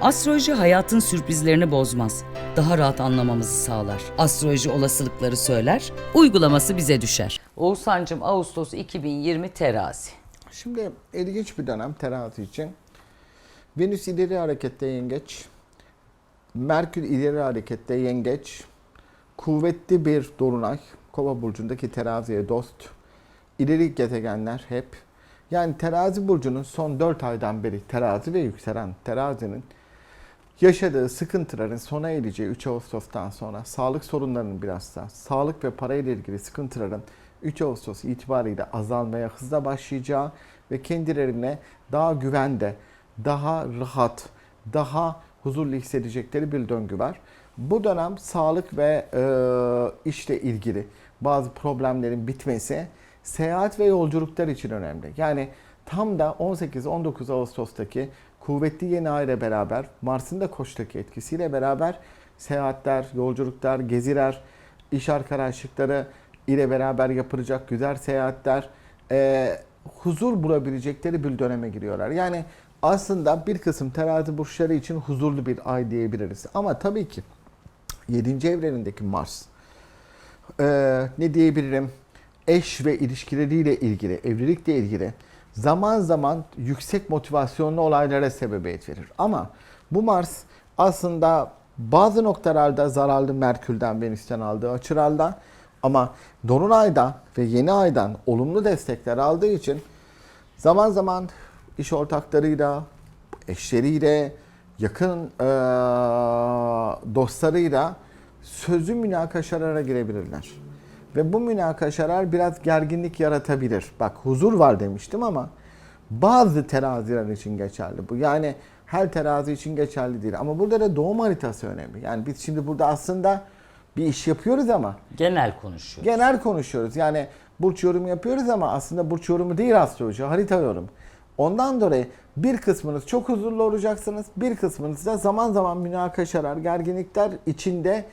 Astroloji hayatın sürprizlerini bozmaz. Daha rahat anlamamızı sağlar. Astroloji olasılıkları söyler, uygulaması bize düşer. Oğuzhan'cığım Ağustos 2020 terazi. Şimdi ilginç bir dönem terazi için. Venüs ileri harekette yengeç. Merkür ileri harekette yengeç. Kuvvetli bir dolunay. Kova burcundaki teraziye dost. İleri gezegenler hep. Yani terazi burcunun son 4 aydan beri terazi ve yükselen terazinin yaşadığı sıkıntıların sona ereceği 3 Ağustos'tan sonra sağlık sorunlarının biraz da sağlık ve parayla ilgili sıkıntıların 3 Ağustos itibariyle azalmaya hızla başlayacağı ve kendilerine daha güvende, daha rahat, daha huzurlu hissedecekleri bir döngü var. Bu dönem sağlık ve e, işle ilgili bazı problemlerin bitmesi seyahat ve yolculuklar için önemli. Yani tam da 18-19 Ağustos'taki kuvvetli yeni ay ile beraber Mars'ın da Koç'taki etkisiyle beraber seyahatler, yolculuklar, geziler, iş arkadaşlıkları ile beraber yapılacak güzel seyahatler, e, huzur bulabilecekleri bir döneme giriyorlar. Yani aslında bir kısım terazi burçları için huzurlu bir ay diyebiliriz. Ama tabii ki 7. evrenindeki Mars e, ne diyebilirim eş ve ilişkileriyle ilgili, evlilikle ilgili zaman zaman yüksek motivasyonlu olaylara sebebiyet verir. Ama bu Mars aslında bazı noktalarda zararlı Merkür'den, Venüs'ten aldığı açılarla ama Dolunay'da ve Yeni Ay'dan olumlu destekler aldığı için zaman zaman iş ortaklarıyla, eşleriyle, yakın eee, dostlarıyla sözlü münakaşalara girebilirler. Ve bu münakaşalar biraz gerginlik yaratabilir. Bak huzur var demiştim ama bazı teraziler için geçerli bu. Yani her terazi için geçerli değil. Ama burada da doğum haritası önemli. Yani biz şimdi burada aslında bir iş yapıyoruz ama Genel konuşuyor. genel konuşuyoruz. Yani burç yorumu yapıyoruz ama aslında burç yorumu değil astroloji, harita yorumu. Ondan dolayı bir kısmınız çok huzurlu olacaksınız, bir kısmınız da zaman zaman münakaşalar, gerginlikler içinde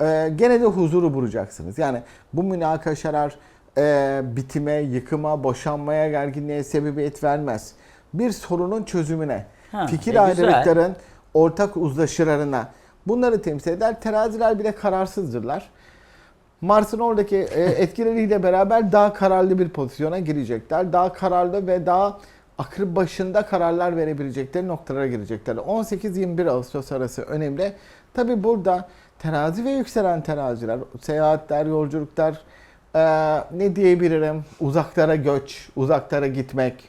e, gene de huzuru bulacaksınız. Yani bu münakaşalar e, bitime, yıkıma, boşanmaya, gerginliğe sebebiyet vermez. Bir sorunun çözümüne, Ha, fikir e, güzel. ayrılıkların ortak uzlaşılarına bunları temsil eder. Teraziler bile kararsızdırlar. Mars'ın oradaki e, etkileriyle beraber daha kararlı bir pozisyona girecekler. Daha kararlı ve daha akıl başında kararlar verebilecekleri noktalara girecekler. 18-21 Ağustos arası önemli. Tabi burada terazi ve yükselen teraziler, seyahatler, yolculuklar, e, ne diyebilirim, uzaklara göç, uzaklara gitmek,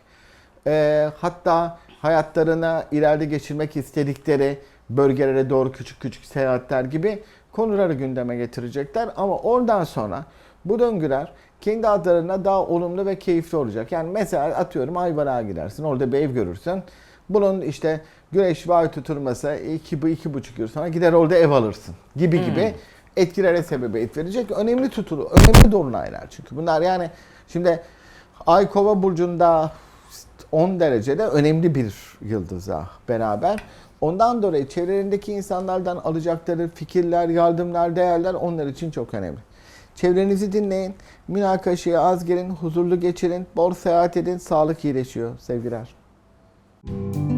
e, hatta hayatlarına ileride geçirmek istedikleri bölgelere doğru küçük küçük seyahatler gibi konuları gündeme getirecekler. Ama oradan sonra bu döngüler kendi adlarına daha olumlu ve keyifli olacak. Yani mesela atıyorum Ayvalık'a gidersin, orada bir ev görürsün. Bunun işte güneş ve ay tutulması iki, bu iki buçuk yıl sonra gider orada ev alırsın gibi gibi etkilere sebebiyet verecek. Önemli tutulu, önemli dolunaylar çünkü bunlar yani şimdi Ay Kova burcunda 10 derecede önemli bir yıldıza beraber. Ondan dolayı çevrelerindeki insanlardan alacakları fikirler, yardımlar, değerler onlar için çok önemli. Çevrenizi dinleyin, münakaşaya az girin, huzurlu geçirin, bol seyahat edin, sağlık iyileşiyor sevgiler. Thank you